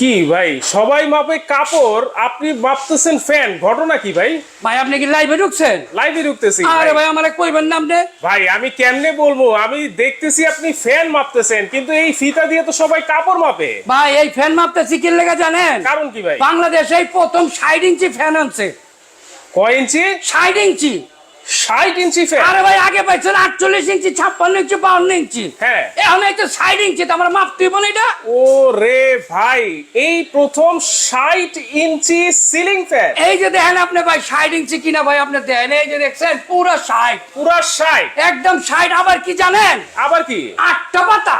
কি ভাই? সবাই মাপে কাপড় আপনি মাপতেছেন ফ্যান ঘটনা কি ভাই? ভাই আপনি কি লাইভে ঢুকছেন? লাইভে ঢুকতেছি আরে ভাই। আমার কইবেন নাম রে ভাই আমি কেমনে বলব? আমি দেখতেছি আপনি ফ্যান মাপতেছেন কিন্তু এই ফিতা দিয়ে তো সবাই কাপড় মাপে। ভাই এই ফ্যান মাপতেছি কি লেগে জানেন? কারণ কি ভাই? বাংলাদেশে এই প্রথম ষাট ইঞ্চি ফ্যান আনছে। কয় ইঞ্চি? ষাট ইঞ্চি। ষাট ইঞ্চি ফ্যান আরে ভাই আগে পাইছেন আটচল্লিশ ইঞ্চি ছাপ্পান্ন ইঞ্চি বাউন্ন ইঞ্চি। হ্যাঁ। এখন এই তো ষাট ইঞ্চি তো আমরা মাপতে হইব না এটা? ও রে ভাই এই প্রথম ষাট ইঞ্চি সিলিং ফ্যান এই যে দেখেন আপনি ভাই ষাট ইঞ্চি কিনা ভাই আপনি দেখেন এই যে দেখছেন পুরো ষাট। পুরা ষাট। একদম ষাট আবার কি জানেন? আবার কি? আটটা পাতা।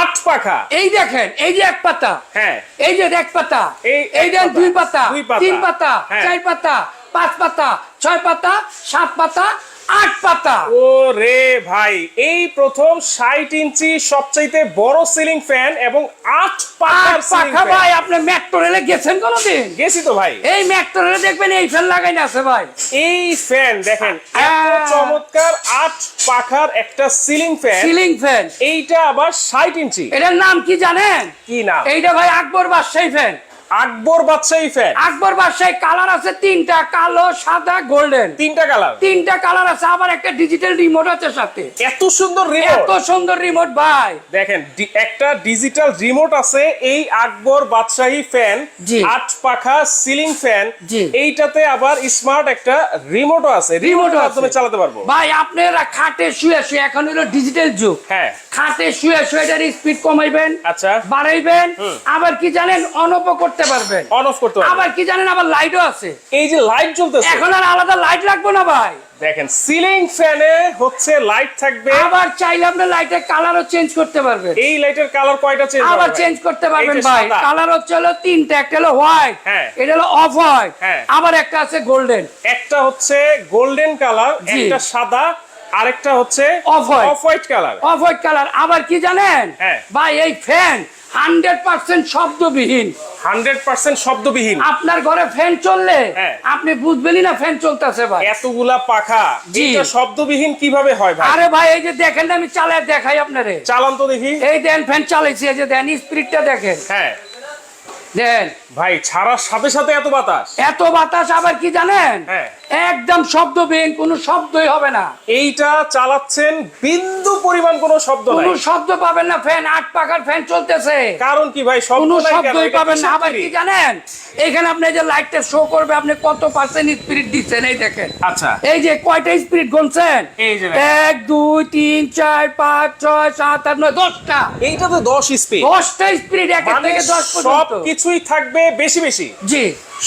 আট পাখা। এই দেখেন এই যে এক পাতা। হ্যাঁ। এই যে এক পাতা। এই এই দুই পাতা। তিন পাতা হ্যাঁ। চার পাতা। পাঁচ পাতা ছয় পাতা সাত পাতা আট পাতা। ও রে ভাই এই প্রথম ষাট ইঞ্চি সবচাইতে বড় সিলিং ফ্যান এবং আট আট পাখা ভাই আপনি মেট্রো রেলে গেছেন কোনোদিন? গেছি তো ভাই। এই মেট্রো রেলে দেখবেন এই ফ্যান লাগাই না আছে ভাই। এই ফ্যান দেখেন এত চমৎকার আট পাখার একটা সিলিং ফ্যান সিলিং ফ্যান এইটা আবার ষাট ইঞ্চি। এটার নাম কি জানেন? কি নাম? এইটা ভাই আকবর বাদশাহী ফ্যান আকবর বাদশাহী ফ্যান আকবর বাদশাহী কালার আছে তিনটা কালো সাদা গোল্ডেন তিনটা কালার তিনটা কালার আছে আবার একটা ডিজিটাল রিমোট আছে সাথে। এত সুন্দর রিমোট এত সুন্দর রিমোট ভাই। দেখেন একটা ডিজিটাল রিমোট আছে এই আকবর বাদশাহী ফ্যান আট পাখা সিলিং ফ্যান এইটাতে আবার স্মার্ট একটা রিমোটও আছে। রিমোট মাধ্যমে চালাতে পারব। ভাই আপনারা খাটে শুয়ে শুয়ে এখন হলো ডিজিটাল যুগ। হ্যাঁ। খাটে শুয়ে শুয়ে এটার স্পিড কমাইবেন আচ্ছা। বাড়াইবেন আবার কি জানেন অনপ করতে পারবেন। অন অফ করতে পারব আবার কি জানেন আবার লাইটও আছে। এই যে লাইট জ্বলতেছে। এখন আর আলাদা লাইট লাগবে না ভাই। দেখেন সিলিং ফ্যানে হচ্ছে লাইট থাকবে। আবার চাইলে আপনি লাইটের কালারও চেঞ্জ করতে পারবেন। এই লাইটের কালার কয়টা চেঞ্জ আবার চেঞ্জ করতে পারবেন ভাই। কালার হচ্ছে হলো তিনটা একটা হলো হোয়াইট হ্যাঁ। এটা হলো অফ হোয়াইট হ্যাঁ। আবার একটা আছে গোল্ডেন একটা হচ্ছে গোল্ডেন কালার। একটা সাদা আরেকটা হচ্ছে। Off white colour off white colour আবার কি জানেন? হ্যাঁ। ভাই এই ফ্যান হান্ড্রেড পার্সেন্ট শব্দবিহীন। হান্ড্রেড পার্সেন্ট শব্দবিহীন। আপনার ঘরে ফ্যান চললে হ্যাঁ। আপনি বুঝবেনই না ফ্যান চলতেছে ভাই। এতগুলা পাখা এটা শব্দবিহীন কীভাবে হয় ভাই? আরে ভাই এই যে দেখেন আমি চালায় দেখাই আপনারে। চালান তো দেখি। এই দেন ফ্যান চালাইছি এই যে দেন স্পিডটা দেখেন। হ্যাঁ। দেন। ভাই ছাড়ার সাথে সাথে এত বাতাস। এত বাতাস আবার কি জানেন? হ্যাঁ। একদম শব্দ শব্দবিহীন কোনো শব্দই হবে না। এইটা চালাচ্ছেন বিন্দু পরিমাণ কোনো শব্দ নাই। কোনো শব্দ পাবেন না ফ্যান আট পাখার ফ্যান চলতেছে। কারণ কি ভাই কোনো শব্দই পাবেন না। আবার কি জানেন? এখানে আপনি যে লাইটটা শো করবে আপনি কত পার্সেন্ট স্পিরিট দিচ্ছেন এই দেখেন। আচ্ছা। এই যে কয়টা স্পিরিট গুনছেন? এই যে এক দুই তিন চার পাঁচ ছয় সাত আট নয় দশটা। এইটা তো দশ স্পিড দশটা স্পিরিট এক মানে থেকে দশ সব পর্যন্ত। কিছুই থাকবে বেশি বেশি। জি।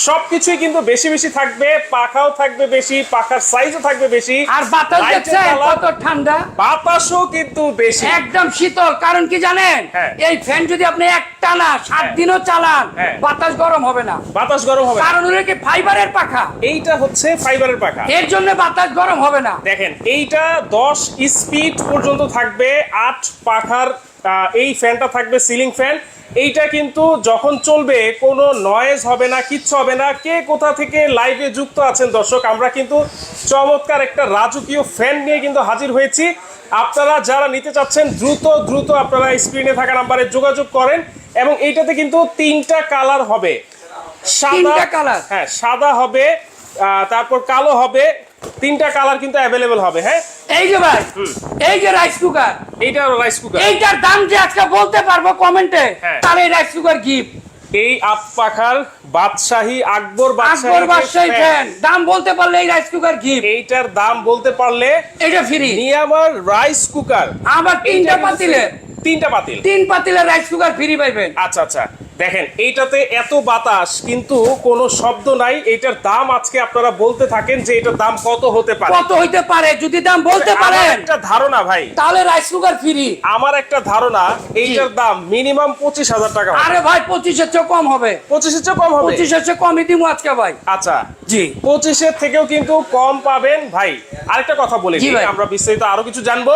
সবকিছুই কিন্তু বেশি বেশি থাকবে পাখাও থাকবে বেশি পাখার সাইজও থাকবে বেশি। আর বাতাস দেখছেন? কত ঠান্ডা। বাতাসও কিন্তু বেশি। একদম শীতল কারণ কি জানেন? হ্যাঁ। এই ফ্যান যদি আপনি একটা না সাত হ্যাঁ। দিনও চালান হ্যাঁ। বাতাস গরম হবে না। বাতাস গরম হবে কারণ হলো কি ফাইবারের পাখা। এইটা হচ্ছে ফাইবারের পাখা। এর জন্য বাতাস গরম হবে না। দেখেন এইটা দশ স্পিড পর্যন্ত থাকবে আট পাখার এই ফ্যানটা থাকবে সিলিং ফ্যান এইটা কিন্তু যখন চলবে কোনো নয়েজ হবে না কিচ্ছু হবে না। কে কোথা থেকে লাইভে যুক্ত আছেন দর্শক আমরা কিন্তু চমৎকার একটা রাজকীয় ফ্যান নিয়ে কিন্তু হাজির হয়েছি। আপনারা যারা নিতে চাচ্ছেন দ্রুত দ্রুত আপনারা স্ক্রিনে থাকা নাম্বারে যোগাযোগ করেন এবং এইটাতে কিন্তু তিনটা কালার হবে। সাদা কালার হ্যাঁ সাদা হবে তারপর কালো হবে তিনটা কালার কিন্তু অ্যাভেলেবেল হবে হ্যাঁ? এই যে ভাই এই যে রাইস কুকার এইটা রাইস কুকার এইটার দাম যে আজকে বলতে পারব কমেন্টে হ্যাঁ। এই রাইস কুকার গিফট এই বাদশাহী আকবর আকবর বাদশাহী ফ্যান দাম বলতে পারলে এই রাইস কুকার গিফট এইটার দাম বলতে পারলে এটা ফ্রি নিয়ামার রাইস কুকার আবার তিনটা পাতিলের তিনটা পাতিল। তিন পাতিলের রাইস কুকার ফ্রি পাইবেন। আচ্ছা আচ্ছা। দেখেন এইটাতে এত বাতাস কিন্তু কোনো শব্দ নাই। এইটার দাম আজকে আপনারা বলতে থাকেন যে এটার দাম কত হতে পারে। কত হইতে পারে? যদি দাম বলতে পারেন। একটা ধারণা ভাই। তাহলে রাইস কুকার ফ্রি আমার একটা ধারণা এইটার দাম মিনিমাম পঁচিশ হাজার টাকা আরে ভাই পঁচিশের চেয়ে কম হবে। পঁচিশের চেয়ে কম হবে? পঁচিশের চেয়ে কমই দিব আজকে ভাই। আচ্ছা। জি। পঁচিশের থেকেও কিন্তু কম পাবেন ভাই। আরেকটা কথা বলে আমরা বিস্তারিত আরও কিছু জানব।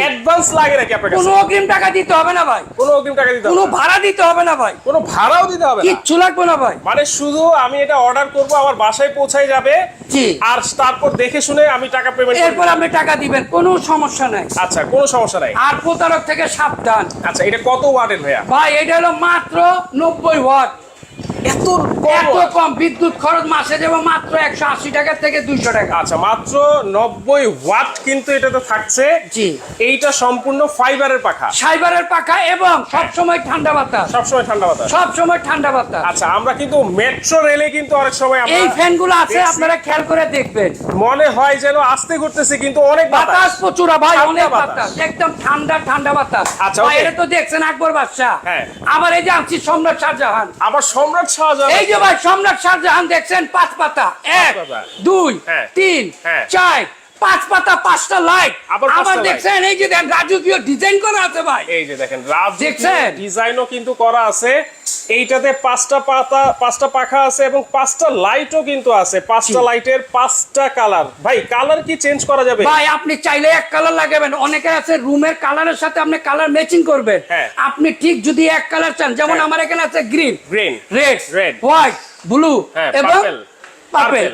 অ্যাডভান্স লাগে নাকি আপনার কোনো অগ্রিম টাকা দিতে হবে না ভাই। কোনো অগ্রিম টাকা দিতে কোনো হবে না? ভাড়া দিতে হবে না ভাই। কোনো ভাড়াও দিতে হবে কিচ্ছু লাগবে না ভাই। মানে শুধু আমি এটা অর্ডার করব আমার বাসায় পৌঁছায় যাবে। জি। আর তারপর দেখে শুনে আমি টাকা পেমেন্ট এরপর আপনি টাকা দিবেন কোনো সমস্যা নাই। আচ্ছা কোনো সমস্যা নাই। আর প্রতারক থেকে সাবধান। আচ্ছা এটা কত ওয়াটের ভাইয়া? ভাই এটা হলো মাত্র নব্বই ওয়াট। এত এত কম বিদ্যুৎ খরচ মাসে মাত্র একশো আশি টাকা থেকে দুইশো টাকা। আচ্ছা মাত্র নব্বই ওয়াট কিন্তু এটাতে থাকছে। জি। এইটা সম্পূর্ণ ফাইবারের পাখা। সাইবারের পাখা এবং সবসময় ঠান্ডা বাতাস। সবসময় ঠান্ডা বাতাস। সবসময় ঠান্ডা বাতাস। আচ্ছা আমরা কিন্তু মেট্রো রেলে কিন্তু অনেক সময় এই ফ্যানগুলো আছে আপনারা খেয়াল করে দেখবেন। মনে হয় যেন আস্তে ঘুরতেছে কিন্তু অনেক বাতাস। প্রচুর ভাই অনেক বাতাস। একদম ঠান্ডা ঠান্ডা বাতাস। আচ্ছা, এটা তো দেখছেন আকবর বাদশাহ। হ্যাঁ। আবার এই যে আনছি সম্রাট শাহজাহান। আবার সম্রাট শাহজাহান এই যে ভাই সম্রাট শাহজাহান দেখছেন পাঁচ পাতা এক দুই হ্যাঁ। তিন হ্যাঁ। চার পাঁচ পাতা পাঁচটা লাইট আবার। দেখছেন এই যে দেখেন রাজকীয় ডিজাইন করা আছে ভাই এই যে দেখেন রাজ দেখছেন? ডিজাইনও কিন্তু করা আছে এইটাতে পাঁচটা পাতা পাঁচটা পাখা আছে এবং পাঁচটা লাইটও কিন্তু আছে। পাঁচটা লাইটের পাঁচটা কালার। ভাই কালার কি চেঞ্জ করা যাবে? ভাই আপনি চাইলে এক কালার লাগাবেন। অনেকে আছে রুমের কালারের সাথে আপনি কালার ম্যাচিং করবেন। হ্যাঁ। আপনি ঠিক যদি এক কালার চান যেমন হ্যাঁ। আমার এখানে আছে green green red red white blue এবং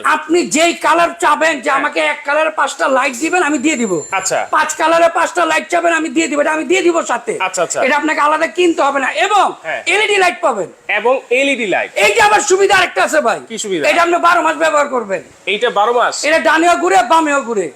আপনি যেই কালার চাবেন যে হ্যাঁ। আমাকে এক কালারের পাঁচটা লাইট দিবেন আমি দিয়ে দিব। আচ্ছা। পাঁচ কালারের পাঁচটা লাইট চাবেন আমি দিয়ে দিব। এটা আমি দিয়ে দিব সাথে। আচ্ছা, আচ্ছা। এটা আপনাকে আলাদা কিনতে হবে না। এবং হ্যাঁ। এলইডি লাইট পাবেন। এবং এলইডি লাইট এইটা আবার সুবিধা আরেকটা আছে ভাই। কি সুবিধা? এটা আপনি বারো মাস ব্যবহার করবেন। এইটা বারো মাস? এটা ডানেও ঘুরে বামেও ঘুরে।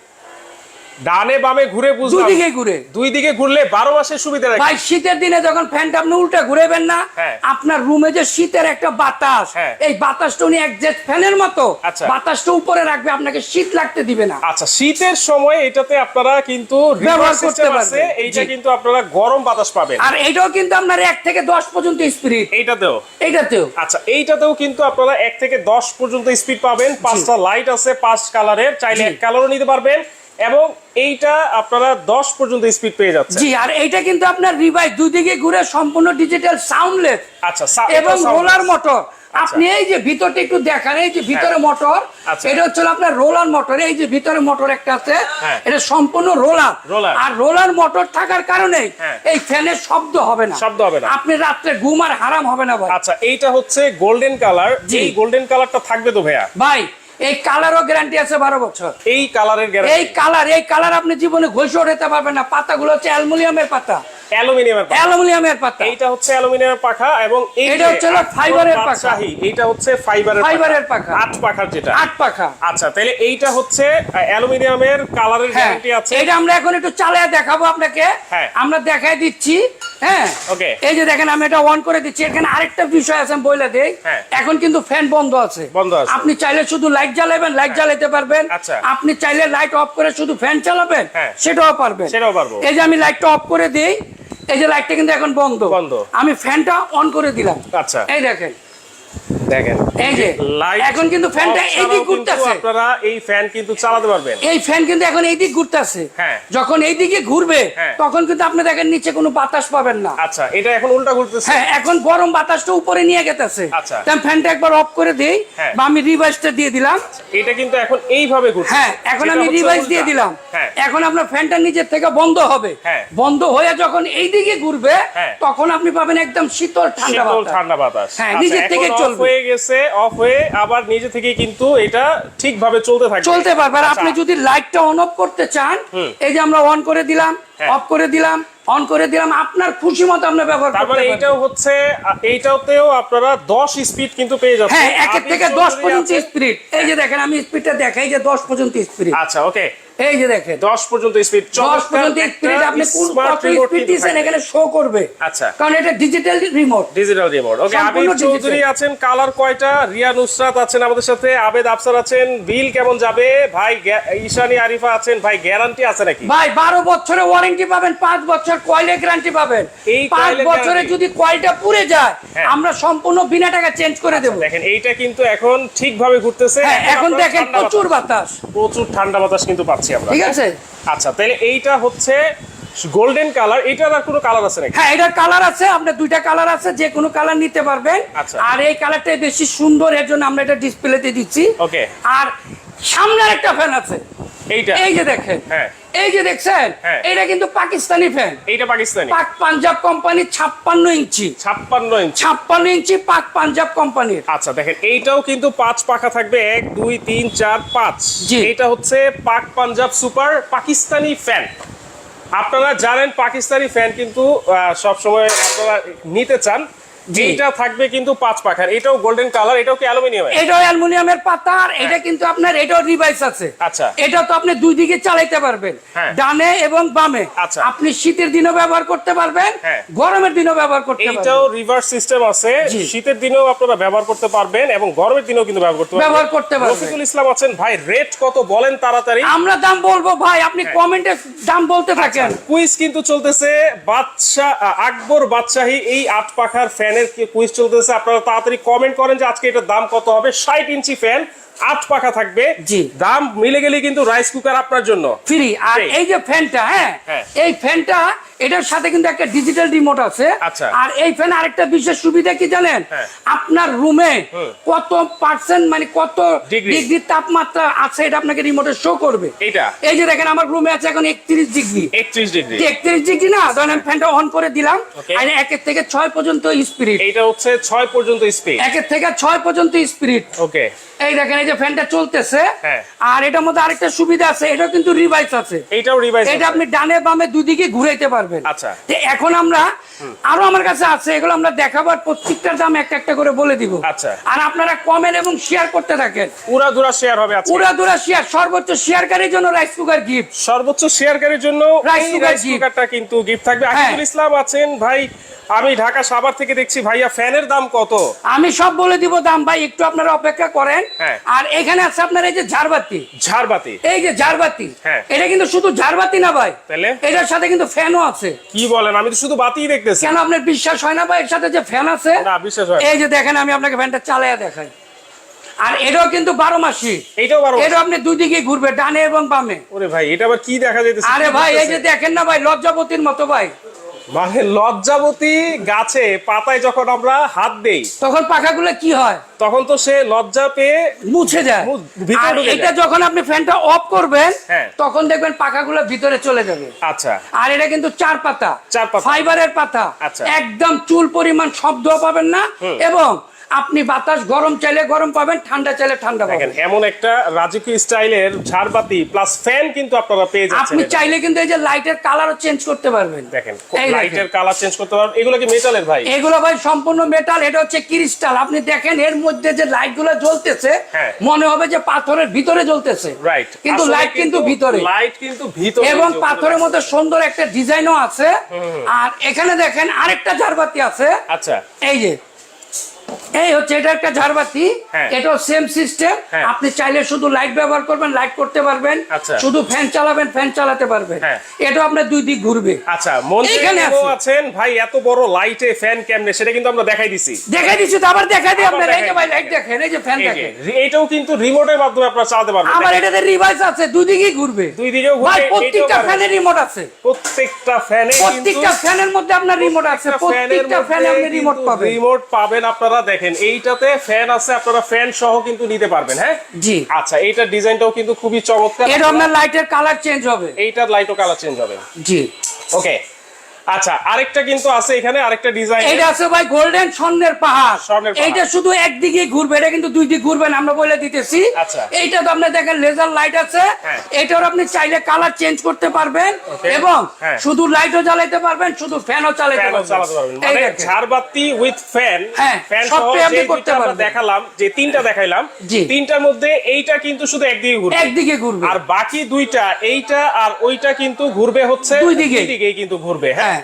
ডানে বামে ঘুরে দুই দিকে ঘুরে। দুই দিকে ঘুরলে বারো মাসের সুবিধা রাখে। ভাই শীতের দিনে যখন ফ্যানটা আপনি উল্টা ঘুরেবেন না হ্যাঁ। আপনার রুমে যে শীতের একটা বাতাস হ্যাঁ। এই বাতাসটা উনি একজ্যাক্ট ফ্যানের মতো আচ্ছা। বাতাসটা উপরে রাখবে আপনাকে শীত লাগতে দিবে না। আচ্ছা শীতের সময় এটাতে আপনারা কিন্তু ব্যবহার করতে। আছে এইটা কিন্তু আপনারা গরম বাতাস পাবেন। আর এটাও কিন্তু আপনার এক থেকে দশ পর্যন্ত স্পিরিট এইটাতেও? এইটাতেও। আচ্ছা এইটাতেও কিন্তু আপনারা এক থেকে দশ পর্যন্ত স্পিড পাবেন। পাঁচটা লাইট আছে পাঁচ কালারের চাইলে। এক কালারও নিতে পারবেন। এবং এইটা আপনারা দশ পর্যন্ত স্পিড পেয়ে যাচ্ছে জি আর এইটা কিন্তু আপনার রিভাইস দুই দিকে ঘুরে সম্পূর্ণ ডিজিটাল সাউন্ডলেস আচ্ছা এবং রোলার মোটর আপনি এই যে ভিতরটা একটু দেখান এই যে ভিতরে মোটর আচ্ছা। এটা হচ্ছে আপনার রোলার মোটর এই যে ভিতরে মোটর একটা আছে হ্যাঁ। এটা সম্পূর্ণ রোলার আর রোলার মোটর থাকার কারণে হ্যাঁ। এই ফ্যানের শব্দ হবে না। শব্দ হবে না। আপনি রাত্রে ঘুম আর হারাম হবে না ভাই। আচ্ছা এইটা হচ্ছে গোল্ডেন কালার। এই গোল্ডেন কালারটা থাকবে তো ভাইয়া? ভাই এই কালারও গ্যারান্টি আছে বারো বছর। এই কালারের এই কালার এই কালার আপনি জীবনে ঘষে ওঠাতে পারবেন না। পাতাগুলো হচ্ছে অ্যালুমিনিয়ামের পাতা। অ্যালুমিনিয়ামের পাখা। অ্যালুমিনিয়ামের পাতা। এইটা হচ্ছে অ্যালুমিনিয়ামের পাখা এবং এটা হচ্ছে আট ফাইবারের পাখা। বাদশাহী, হচ্ছে ফাইবারের ফাইবারের পাখা। আট পাখার যেটা। আট পাখা। আচ্ছা তাহলে এইটা হচ্ছে আহ, অ্যালুমিনিয়ামের কালারের হ্যাঁ। গ্যারান্টি আছে। এটা আমরা এখন একটু চালিয়ে দেখাবো আপনাকে। হ্যাঁ। আমরা দেখাই দিচ্ছি। হ্যাঁ. এই যে দেখেন আমি এটা অন করে দিচ্ছি এখানে আরেকটা বিষয় আছে আমি দেই হ্যাঁ। এখন কিন্তু ফ্যান বন্ধ আছে বন্ধ আছে। আপনি চাইলে শুধু লাইট জ্বালাবেন লাইট জ্বালাতে পারবেন আচ্ছা। আপনি চাইলে লাইট অফ করে শুধু ফ্যান চালাবেন হ্যাঁ। সেটাও পারবেন সেটাও পারব। এই যে আমি লাইটটা অফ করে দিই এই যে লাইটটা কিন্তু এখন বন্ধ বন্ধ। আমি ফ্যানটা অন করে দিলাম আচ্ছা। এই দেখেন দেখেন। এই যে লাইট এখন কিন্তু ফ্যানটা এইদিক ঘুরতেছে। আপনারা এই ফ্যান কিন্তু চালাতে পারবেন। এই ফ্যান কিন্তু এখন এইদিক ঘুরতেছে। হ্যাঁ। যখন এইদিকে ঘুরবে হ্যাঁ। তখন কিন্তু আপনি দেখেন নিচে কোনো বাতাস পাবেন না। আচ্ছা এটা এখন উল্টা ঘুরতেছে। হ্যাঁ এখন গরম বাতাসটা উপরে নিয়ে গেতেছে। আচ্ছা। তাই ফ্যানটা একবার অফ করে দেই হ্যাঁ। বা আমি রিভাইসটা দিয়ে দিলাম। এটা কিন্তু এখন এইভাবে ঘুরছে। হ্যাঁ এখন আমি রিভাইস দিয়ে দিলাম। হ্যাঁ। এখন আপনার ফ্যানটা নিজের থেকে বন্ধ হবে। হ্যাঁ। বন্ধ হয়ে যখন এই দিকে ঘুরবে। তখন আপনি পাবেন একদম শীতল ঠান্ডা বাতাস। ঠান্ডা বাতাস। হ্যাঁ, আচ্ছা, নিজের থেকে চলবে। হয়ে গেছে অফ হয়ে আবার নিজে থেকে কিন্তু এটা ঠিকভাবে চলতে থাকবে। চলতে পারবে। আর আচ্ছা, আপনি যদি লাইটটা অন অফ করতে চান এই যে আমরা অন করে দিলাম হ্যাঁ। অফ করে দিলাম অন করে দিলাম আপনার খুশি মতো আপনি ব্যবহার করতে তারপরে পারবেন। এইটাও হচ্ছে এইটাতেও আপনারা দশ স্পিড কিন্তু পেয়ে যাচ্ছেন। হ্যাঁ একের থেকে দশ চৌধুরী পর্যন্ত স্পিড এই যে দেখেন আমি স্পিডটা দেখাই যে দশ পর্যন্ত স্পিড আচ্ছা ওকে এই যে দেখেন দশ পর্যন্ত স্পিড দশ পর্যন্ত স্পিড আপনি কোন কত স্পিড দিয়েছেন এখানে শো করবে? আচ্ছা। কারণ এটা digital remote digital remote okay Abir Chowdhury আছেন কালার কয়টা? রিয়া নুসরাত আছেন আমাদের সাথে আবেদ আফসার আছেন বিল কেমন যাবে? ভাই ঈশানী আরিফা আছেন ভাই গ্যারান্টি আছে নাকি? ভাই বারো বছরে ওয়ারেন্টি পাবেন পাঁচ বছর কয়েলে গ্যারান্টি পাবেন। এই পাঁচ coil-এর বছরে যদি কয়েলটা পুড়ে যায় হ্যাঁ। আমরা সম্পূর্ণ বিনা টাকা চেঞ্জ করে দেবো। দেখেন এইটা কিন্তু এখন ঠিকভাবে ঘুরতেছে। হ্যাঁ এখন দেখেন প্রচুর বাতাস- বাতাস। প্রচুর ঠান্ডা বাতাস কিন্তু পাচ্ছি। আমরা। ঠিক আছে। আচ্ছা তাহলে এইটা হচ্ছে গোল্ডেন কালার এটার আর কোনো কালার আছে নাকি? হ্যাঁ এটার কালার আছে আপনার দুইটা কালার আছে যে কোনো কালার নিতে পারবেন। আচ্ছা। আর এই কালারটাই বেশি সুন্দর এর জন্য আমরা এটা ডিসপ্লেতে দিচ্ছি। ওকে আর সামনের একটা ফ্যান আছে। এইটা। এই যে দেখেন। হ্যাঁ। এই যে দেখছেন হ্যাঁ। এটা কিন্তু পাকিস্তানি ফ্যান এইটা পাকিস্তানি। পাক পাঞ্জাব কোম্পানি ছাপ্পান্ন ইঞ্চি। ছাপ্পান্ন ইঞ্চি। ছাপ্পান্ন ইঞ্চি পাক পাঞ্জাব কোম্পানির আচ্ছা দেখেন এইটাও কিন্তু পাঁচ পাখা থাকবে। এক দুই তিন চার পাঁচ। এটা হচ্ছে পাক পাঞ্জাব সুপার পাকিস্তানি ফ্যান আপনারা জানেন পাকিস্তানি ফ্যান কিন্তু সব সময় আপনারা নিতে চান। এইটা থাকবে কিন্তু পাঁচ পাখার। এটাও গোল্ডেন কালার এটাও কি অ্যালুমিনিয়াম এটাও অ্যালুমিনিয়ামের পাতা আর এটা কিন্তু আপনার এটাও রিভাইস আছে। আচ্ছা। এটা তো আপনি দুই দিকে চালাইতে পারবেন। হ্যাঁ। ডানে এবং বামে। আচ্ছা। আপনি শীতের দিনও ব্যবহার করতে পারবেন হ্যাঁ। গরমের দিনও ব্যবহার করতে পারবেন। রিভার্স সিস্টেম আছে। শীতের দিনেও আপনারা ব্যবহার করতে পারবেন এবং গরমের দিনেও কিন্তু ব্যবহার করতে পারবেন। ব্যবহার করতে পারবেন। রফিকুল ইসলাম আছেন। ভাই রেট কত বলেন তাড়াতাড়ি? আমরা দাম বলব ভাই আপনি হ্যাঁ। কমেন্টে দাম বলতে থাকেন। কুইজ কিন্তু চলতেছে। বাদশাহ আ, আকবর বাদশাহী এই আট পাখার ফ্যানের কুইজ চলতেছে? আপনারা তাড়াতাড়ি কমেন্ট করেন যে আজকে এটার দাম কত হবে। ষাট ইঞ্চি ফ্যান আট পাখা থাকবে। জি। দাম মিলে গেলে কিন্তু রাইস কুকার আপনার জন্য। ফ্রি আর এই যে ফ্যানটা হ্যাঁ? হ্যাঁ। এই ফ্যানটা এটার সাথে কিন্তু একটা ডিজিটাল রিমোট আছে। আচ্ছা। আর এই ফ্যান আরেকটা বিশেষ সুবিধা কি জানেন? হ্যাঁ। আপনার রুমে কত পার্সেন্ট মানে কত ডিগ্রি তাপমাত্রা আছে এটা আপনাকে রিমোটে শো করবে। এইটা? এই যে দেখেন আমার রুমে আছে এখন একত্রিশ ডিগ্রি একত্রিশ ডিগ্রি একত্রিশ ডিগ্রি না ধরেন আমি ফ্যানটা অন করে দিলাম. আর একের থেকে ছয় পর্যন্ত স্পিরিট এইটা হচ্ছে ছয় পর্যন্ত স্পিড একের থেকে ছয় পর্যন্ত স্পিরিট ওকে এই দেখেন এই যে ফ্যানটা চলতেছে। হ্যাঁ। আর এটার মধ্যে আরেকটা সুবিধা আছে এটাও কিন্তু রিভাইস আছে। এইটাও রিভাইজ এটা আপনি ডানে বামে দুদিকে ঘুরাইতে পারবেন। আচ্ছা। এখন আমরা আরও আমার কাছে আছে এগুলো আমরা দেখাবার প্রত্যেকটার দাম একটা একটা করে বলে দিব। আচ্ছা। আর আপনারা কমেন এবং শেয়ার করতে থাকেন। পুরা দুরা শেয়ার হবে আজকে। পুরা দুরা শেয়ার সর্বোচ্চ শেয়ারকারীর জন্য রাইস কুকার গিফট সর্বোচ্চ শেয়ারকারীর জন্য রাইস কুকারটা কিন্তু গিফট থাকবে। হ্যাঁ। আকিবুল ইসলাম আছেন ভাই আমি ঢাকা সাভার থেকে দেখছি ভাইয়া ফ্যানের দাম কত? আমি সব বলে দিব দাম ভাই একটু আপনারা অপেক্ষা করেন। হ্যাঁ। আর এখানে আছে আপনার এই যে ঝাড়বাতি। ঝাড়বাতি? এই যে ঝাড়বাতি হ্যাঁ। এটা কিন্তু শুধু ঝাড়বাতি না ভাই। তাহলে? এটার সাথে কিন্তু ফ্যানও আছে। কি বলেন আমি তো শুধু বাতিই দেখতেছি। কেন আপনার বিশ্বাস হয় না ভাই এর সাথে যে ফ্যান আছে? না বিশ্বাস হয় এই যে দেখেন আমি আপনাকে ফ্যানটা চালাইয়া দেখাই। আর এটাও কিন্তু বারো মাসি। এইটাও বারো এটা আপনি দুই দিকে ঘুরবে ডানে এবং বামে। ওরে ভাই এটা আবার কি দেখা যাইতেছে? আরে ভাই এই যে দেখেন না ভাই লজ্জাপতির মতো ভাই। মানে লজ্জাবতী গাছে পাতায় যখন আমরা হাত দেই তখন পাখাগুলো কি হয়? তখন তো সে লজ্জা পেয়ে মুছে যায়। আর এটা যখন আপনি ফ্যানটা অফ করবেন হ্যাঁ। তখন দেখবেন পাখাগুলো ভিতরে চলে যাবে। আচ্ছা। আর এটা কিন্তু চার পাতা। চার পাতা। ফাইবারের পাতা। আচ্ছা। একদম চুল পরিমাণ শব্দ পাবেন না এবং আপনি বাতাস গরম চাইলে গরম পাবেন ঠান্ডা চাইলে ঠান্ডা পাবেন। এমন একটা রাজকীয় স্টাইলের ঝাড়বাতি প্লাস ফ্যান কিন্তু আপনারা পেয়ে যাচ্ছেন আপনি চাইলে কিন্তু এই যে লাইটের কালারও চেঞ্জ করতে পারবেন। দেখেন লাইটের কালার চেঞ্জ করতে পারবেন। এগুলো কি মেটালের ভাই? এগুলো ভাই সম্পূর্ণ মেটাল এটা হচ্ছে ক্রিস্টাল আপনি দেখেন এর মধ্যে যে লাইটগুলো জ্বলতেছে হ্যাঁ। মনে হবে যে পাথরের ভিতরে জ্বলতেছে। রাইট কিন্তু লাইট কিন্তু ভিতরে। লাইট কিন্তু ভিতরে এবং পাথরের মধ্যে সুন্দর একটা ডিজাইনও আছে। আর এখানে দেখেন আরেকটা ঝাড়বাতি আছে। আচ্ছা। এই যে এই হচ্ছে এটা একটা ঝাড়বাতি। হ্যাঁ। এটাও সেম সিস্টেম হ্যাঁ। আপনি চাইলে শুধু লাইট ব্যবহার করবেন লাইট করতে পারবেন। আচ্ছা। শুধু ফ্যান চালাবেন ফ্যান চালাতে পারবেন। হ্যাঁ। এটাও আপনার দুই দিক ঘুরবে। আচ্ছা। আছেন। ভাই এত বড় লাইটে ফ্যান কেমনে? সেটা কিন্তু আমরা দেখাই দিছি। দেখাই দিচ্ছি তো আবার দেখাই দিই আপনার। এই যে ভাই লাইট দেখেন এই যে ফ্যান দেখেন। এইটাও কিন্তু রিমোটের মাধ্যমে আপনারা চালাতে পারবেন। দেখেন। এটাতে রিভাইস আছে দুই দিকেই ঘুরবে। দুই দিকেও ঘুরবে, ভাই প্রত্যেকটা রিমোট আছে। প্রত্যেকটা ফ্যানে প্রত্যেকটা ফ্যানের মধ্যে আপনার রিমোট আছে প্রত্যেকটা ফ্যানে আপনি রিমোট পাবেন। রিমোট পাবেন আপনারা দেখেন। এইটাতে ফ্যান আছে আপনারা ফ্যান সহ কিন্তু নিতে পারবেন হ্যাঁ? জি। আচ্ছা এইটার ডিজাইনটাও কিন্তু খুবই চমৎকার। এটা আপনার লাইটের কালার চেঞ্জ হবে। এইটার লাইটও কালার চেঞ্জ হবে। জি। ওকে আচ্ছা আরেকটা কিন্তু আছে এখানে আরেকটা ডিজাইন এইটা আছে ভাই গোল্ডেন স্বর্ণের পাহাড়। এইটা শুধু একদিকে ঘুরবে এটা কিন্তু দুই দিক ঘুরবে না আমরা বলে দিতেছি আচ্ছা। এইটা তো আপনি দেখেন লেজার লাইট আছে হ্যাঁ। এটার আপনি চাইলে কালার চেঞ্জ করতে পারবেন এবং হ্যাঁ। শুধু লাইটও জ্বালাইতে পারবেন শুধু ফ্যানও চালাতে পারবেন মানে ঝাড়বাতি উইথ ফ্যান ফ্যান সহ আপনি করতে পারবেন। দেখালাম যে তিনটা দেখাইলাম। তিনটার মধ্যে এইটা কিন্তু শুধু একদিকে ঘুরবে একদিকে ঘুরবে আর বাকি দুইটা এইটা আর ওইটা কিন্তু ঘুরবে হচ্ছে দুই দিকে। দিকেই কিন্তু ঘুরবে হ্যাঁ হ্যাঁ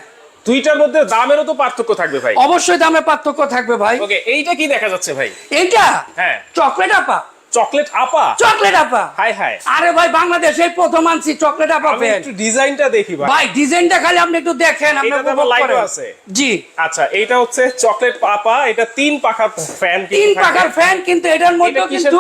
দুইটার মধ্যে দামেরও তো পার্থক্য থাকবে ভাই। অবশ্যই দামে পার্থক্য থাকবে ভাই। ওকে এইটা কি দেখা যাচ্ছে ভাই? এইটা? হ্যাঁ। চকলেট আপা। চকলেট আপা? চকলেট আপা। হাই হাই আরে ভাই বাংলাদেশে প্রথম আনছি চকলেট আপা আমি একটু ডিজাইনটা দেখি ভাই। ভাই ডিজাইনটা খালি আপনি একটু দেখেন আপনি উপভোগ করেন। আছে। জি। আচ্ছা এইটা হচ্ছে চকলেট আপা এটা তিন পাখার ফ্যান তিন পাখার ফ্যান কিন্তু এটার মধ্যে কিন্তু?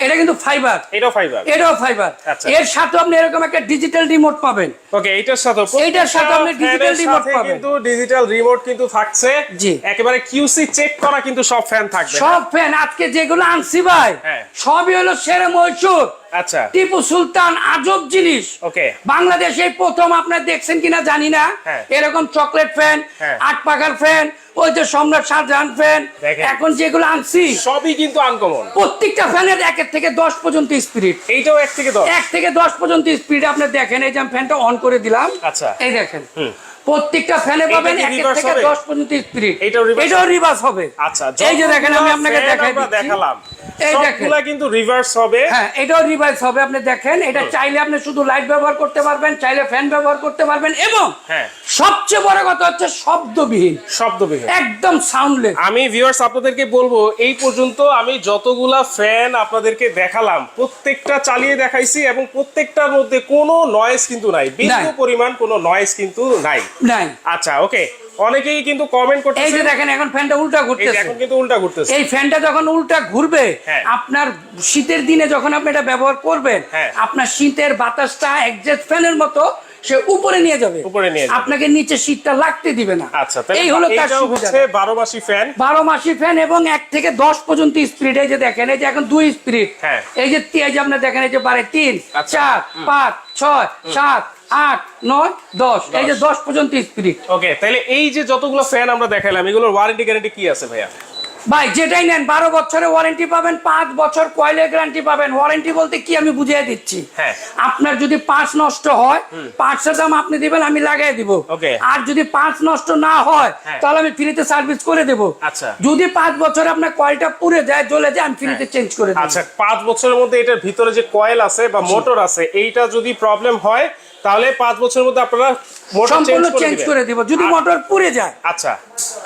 এটা কিন্তু ফাইবার এটাও ফাইবার এটাও ফাইবার আচ্ছা। এর সাথে আপনি এরকম একটা ডিজিটাল রিমোট পাবেন ওকে এটার সাথে এটার সাথে আপনি ডিজিটাল রিমোট পাবেন। কিন্তু ডিজিটাল রিমোট কিন্তু থাকছে জি। একেবারে কিউসি চেক করা কিন্তু সব ফ্যান থাকবে সব ফ্যান আজকে যেগুলো আনছি ভাই হ্যাঁ। সবই হলো সেরে মহীশূর আচ্ছা। টিপু সুলতান আজব জিনিস। ওকে। বাংলাদেশে প্রথম আপনার দেখছেন কিনা জানি না। হ্যাঁ। এরকম চকলেট ফ্যান হ্যাঁ। আট পাখার ফ্যান ওই যে সম্রাট শাহজাহান ফ্যান। এখন যেগুলো আনছি সবই কিন্তু আনকমন প্রত্যেকটা ফ্যানের এক থেকে দশ পর্যন্ত স্পিরিট এইটাও এক থেকে দশ। এক থেকে দশ পর্যন্ত স্পিড আপনি দেখেন এই যে ফ্যানটা অন করে দিলাম। আচ্ছা। এই দেখেন। প্রত্যেকটা ফ্যানে পাবেন কি একের reverse থেকে হবে? দশ পর্যন্ত স্পিড এটাও রিভার্স হবে? আচ্ছা এই যে দেখেন আমি আপনাকে দেখাই দেখালাম সবগুলা কিন্তু রিভার্স হবে। হ্যাঁ এটাও রিভাইস হবে। আপনি দেখেন এটা চাইলে আপনি শুধু লাইট ব্যবহার করতে পারবেন চাইলে ফ্যান ব্যবহার করতে পারবেন এবং হ্যাঁ। সবচেয়ে বড় কথা হচ্ছে শব্দবিহীন। শব্দবিহীন। একদম সাউন্ডলেস আমি ভিউয়ার্স আপনাদেরকে বলব এই পর্যন্ত আমি যতগুলা ফ্যান আপনাদেরকে দেখালাম প্রত্যেকটা চালিয়ে দেখাইছি এবং প্রত্যেকটার মধ্যে কোনো নয়েজ কিন্তু নাই। বিন্দু পরিমাণ কোনো নয়েজ কিন্তু নাই। নাই। আচ্ছা ওকে অনেকেই কিন্তু কমেন্ট এই যে দেখেন এখন ফ্যানটা উল্টা ঘুরতেছে। এখন কিন্তু উল্টা ঘুরতেছে। এই ফ্যানটা যখন উল্টা ঘুরবে হ্যাঁ। আপনার শীতের দিনে যখন আপনি এটা ব্যবহার করবেন হ্যাঁ। আপনার শীতের বাতাসটা একজেট ফ্যানের মতো সে উপরে নিয়ে যাবে। উপরে নিয়ে আপনাকে নিচে শীতটা লাগতে দিবে না। আচ্ছা এই হলো তার হচ্ছে বারো মাসি ফ্যান। বারো মাসি ফ্যান এবং এক থেকে দশ পর্যন্ত স্পিড। এই যে দেখেন এই যে এখন দুই স্পিড। হ্যাঁ। এই যে তি- এই যে আপনি দেখেন এই যে বারে তিন আচ্ছা। চার পাঁচ ছয় সাত আট নয় দশ। এই যে দশ। পর্যন্ত স্পিড ওকে তাহলে এই যে যতগুলো ফ্যান আমরা দেখালাম এগুলোর ওয়ারেন্টি গ্যারান্টি কি আছে ভাইয়া? ভাই যেটাই নেন বারো বছরের ওয়ারেন্টি পাবেন পাঁচ বছর কয়েলের গ্যারান্টি পাবেন। ওয়ারেন্টি বলতে কি আমি বুঝিয়ে দিচ্ছি। হ্যাঁ। আপনার যদি পাঁচ নষ্ট হয় পাঁচশো দাম আপনি দিবেন আমি লাগাই দিব। আর যদি পাঁচ নষ্ট না হয় হ্যাঁ। তাহলে আমি ফ্রিতে সার্ভিস করে দেব। আচ্ছা। যদি পাঁচ বছর আপনার কয়েলটা পুড়ে যায় জ্বলে যায় আমি ফ্রিতে চেঞ্জ করে দেবো। আচ্ছা পাঁচ বছরের মধ্যে এটার ভিতরে যে কয়েল আছে বা মোটর আছে এইটা যদি প্রবলেম হয় তাহলে পাঁচ বছরের মধ্যে আপনারা মোটর চেঞ্জ সম্পূর্ণ করে চেঞ্জ করে দিব। যদি মোটর পুড়ে যায়। আচ্ছা।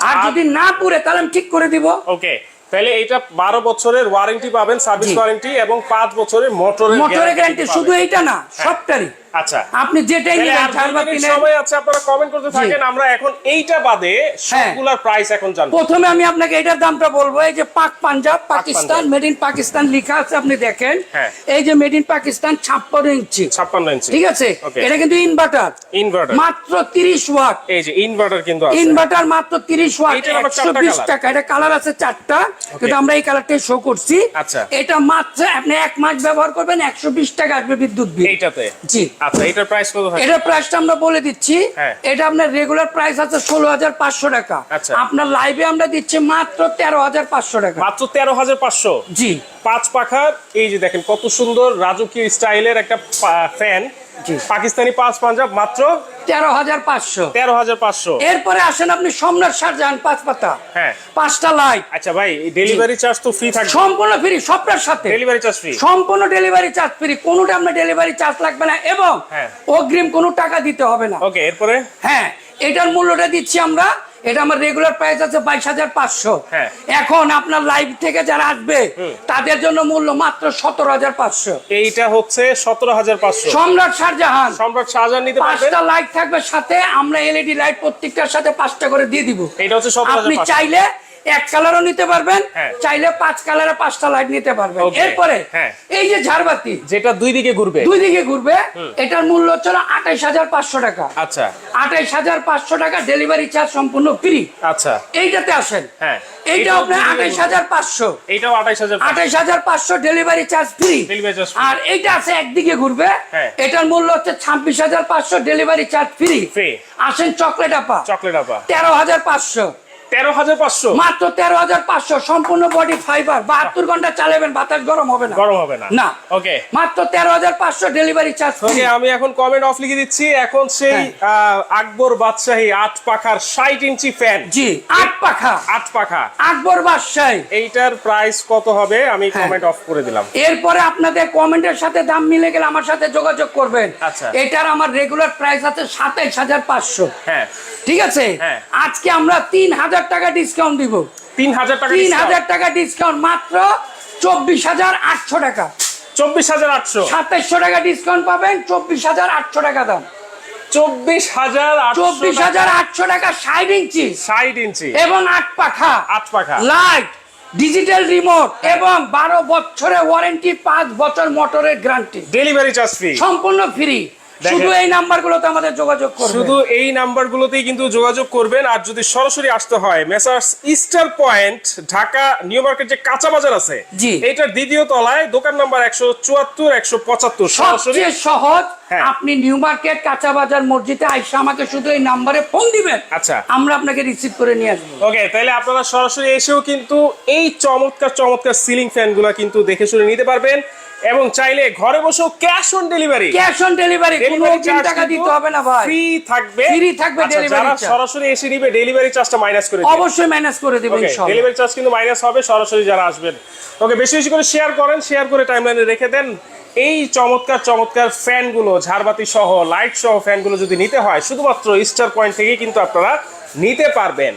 আর যদি না পুড়ে তাহলে আমি ঠিক করে দিব। ওকে তাহলে এটা বারো বছরের ওয়ারেন্টি পাবেন সার্ভিস ওয়ারেন্টি এবং পাঁচ বছরের মোটরের মোটরের গ্যারান্টি শুধু এইটা না সবটারই। আচ্ছা। আপনি যেটাই নেবেন আর চার বা দুই মিনিট তিনের সময় আছে আপনারা কমেন্ট করতে থাকেন আমরা এখন এইটা বাদে। প্রাইস এখন জানব। প্রথমে আমি আপনাকে এটার দামটা বলব এই যে পাক পাঞ্জাব পাকিস্তান মেড ইন পাকিস্তান লেখা আছে আপনি দেখেন। এই যে মেড ইন পাকিস্তান ছাপ্পান্ন ইঞ্চি। ছাপ্পান্ন ইঞ্চি। ঠিক আছে? এটা কিন্তু ইনভার্টার ইনভার্টার মাত্র তিরিশ ওয়াট। এই যে ইনভার্টার কিন্তু আছে। ইনভার্টার মাত্র ওয়াট। টাকা। এটা কালার আছে চারটা। কিন্তু আমরা এই কালারটাই শো করছি। আচ্ছা। এটা মাত্র আপনি এক মাস ব্যবহার করবেন একশো বিশ টাকা আসবে বিদ্যুৎ বিল। এইটাতে। জি। আচ্ছা এটার প্রাইস কত থাকে এটার প্রাইসটা আমরা বলে দিচ্ছি হ্যাঁ। এটা আপনার রেগুলার প্রাইস আছে ষোলো হাজার পাঁচশো টাকা আচ্ছা। আপনার লাইভে আমরা দিচ্ছি মাত্র তেরো হাজার পাঁচশো টাকা মাত্র তেরো হাজার পাঁচশো জি পাঁচ পাখার এই যে দেখেন কত সুন্দর রাজকীয় স্টাইলের একটা ফ্যান। পাকিস্তানি পাঁচ পাঞ্জাব মাত্র তেরো হাজার পাঁচশো। তেরো হাজার পাঁচশো। এরপরে আসেন আপনি সম্রাট শাহজাহান পাঁচ পাতা। হ্যাঁ। পাঁচটা লাইট আচ্ছা ভাই ডেলিভারি চার্জ তো ফ্রি থাকবে। সম্পূর্ণ ফ্রি সবটার সাথে। ডেলিভারি চার্জ ফ্রি সম্পূর্ণ ডেলিভারি চার্জ ফ্রি কোনোটা আপনার ডেলিভারি চার্জ লাগবে না। এবং হ্যাঁ। অগ্রিম কোনো টাকা দিতে হবে না। ওকে এরপরে? হ্যাঁ এটার মূল্যটা দিচ্ছি আমরা এটা আমার রেগুলার প্রাইস আছে বাইশ হাজার পাঁচশো। হ্যাঁ। এখন আপনার লাইভ থেকে যারা আসবে তাদের জন্য মূল্য মাত্র সতেরো হাজার পাঁচশো। এইটা হচ্ছে সতেরো হাজার পাঁচশো। সম্রাট শাহজাহান। সম্রাট শাহজাহান নিতে পাঁচটা লাইট থাকবে সাথে আমরা এলইডি লাইট প্রত্যেকটার সাথে পাঁচটা করে দিয়ে দিব। এটা হচ্ছে আপনি চাইলে এক কালারও নিতে পারবেন হ্যাঁ। চাইলে পাঁচ কালারে পাঁচটা লাইট নিতে পারবেন। এরপরে হ্যাঁ। এই যে ঝাড়বাতি যেটা দুই দিকে ঘুরবে। দুই দিকে ঘুরবে এটার মূল্য হচ্ছে আঠাইশ হাজার পাঁচশো টাকা। আচ্ছা। আঠাইশ হাজার পাঁচশো টাকা ডেলিভারি চার্জ সম্পূর্ণ ফ্রি আচ্ছা। এইটাতে আসেন। হ্যাঁ। এইটা আপনার আঠাইশ হাজার পাঁচশো। এইটাও আঠাইশ হাজার আঠাইশ হাজার পাঁচশো ডেলিভারি চার্জ ফ্রি। আর এইটা আছে একদিকে ঘুরবে। এটার মূল্য হচ্ছে ছাব্বিশ হাজার পাঁচশো ডেলিভারি চার্জ ফ্রি আসেন চকলেট আপা। চকলেট আপা। তেরো হাজার পাঁচশো। তেরো হাজার পাঁচশো। মাত্র তেরো হাজার পাঁচশো। সম্পূর্ণ বডি ফাইবার বাহাত্তর ঘণ্টা চালাবেন বাতাস গরম হবে না। গরম হবে না। না। ওকে মাত্র তেরো হাজার পাঁচশো ডেলিভারি চার্জ ওকে আমি এখন কমেন্ট অফ লিখে দিচ্ছি। এখন সেই হ্যাঁ। আকবর বাদশাহী আট পাখার ষাট ইঞ্চি ফ্যান জি আট পাখা। আট পাখা। আকবর বাদশাহী। এইটার প্রাইস কত হবে? আমি হ্যাঁ। কমেন্ট অফ করে দিলাম। এরপরে আপনাদের কমেন্টের সাথে দাম মিলে গেলে আমার সাথে যোগাযোগ করবেন। আচ্ছা। এটার আমার রেগুলার প্রাইস আছে সাতাইশ হাজার পাঁচশো। হ্যাঁ। ঠিক আছে? হ্যাঁ। আজকে আমরা তিন হাজার টাকা ডিসকাউন্ট দিব। তিন হাজার টাকা তিন হাজার টাকা ডিসকাউন্ট মাত্র চব্বিশ হাজার আটশো টাকা। চব্বিশ হাজার আটশো? সাতাইশশো টাকা ডিসকাউন্ট পাবেন চব্বিশ হাজার আটশো টাকা দাম। চব্বিশ হাজার চব্বিশ হাজার আটশো টাকা ষাট ইঞ্চি। ষাট ইঞ্চি। এবং আট পাখা। আট পাখা। লাইট ডিজিটাল রিমোট এবং বারো বছরের ওয়ারেন্টি পাঁচ বছর মোটরের গ্যারান্টি ডেলিভারি চার্জ ফ্রি সম্পূর্ণ ফ্রি। শুধু এই নাম্বারগুলোতে আমাদের যোগাযোগ করবে শুধু এই নাম্বারগুলোতেই কিন্তু যোগাযোগ করবেন আর যদি সরাসরি আসতে হয় messrs Easter Point Dhaka New Market যে কাঁচা বাজার আছে জি। এইটার দ্বিতীয় তলায় দোকান নাম্বার একশো চুয়াত্তর একশো পঁচাত্তর সরাসরি সহজ হ্যাঁ। আপনি নিউ মার্কেট কাঁচা বাজার মসজিদে আইসা আমাকে শুধু এই নাম্বারে ফোন দিবেন আচ্ছা। আমরা আপনাকে রিসিভ করে নিয়ে আসব ওকে তাহলে আপনারা সরাসরি এসেও কিন্তু এই চমৎকার চমৎকার সিলিং ফ্যানগুলো কিন্তু দেখে শুনে নিতে পারবেন এবং চাইলে ঘরে বসেও cash on delivery cash on delivery কোনো টাকা দিতে হবে না ভাই। ফ্রি থাকবে। Free থাকবে আচ্ছা, delivery যারা সরাসরি এসে নিবে ডেলিভারি চার্জটা মাইনাস করে দিবে। অবশ্যই মাইনাস করে দেবেন ইনশাআল্লাহ ডেলিভারি চার্জ কিন্তু মাইনাস হবে সরাসরি যারা আসবেন। ওকে বেশি বেশি করে শেয়ার করেন শেয়ার করে টাইমলাইনে রেখে দেন। এই চমৎকার চমৎকার ফ্যানগুলো ঝাড়বাতি সহ লাইট সহ ফ্যানগুলো যদি নিতে হয় শুধুমাত্র স্টার পয়েন্ট থেকেই কিন্তু আপনারা নিতে পারবেন।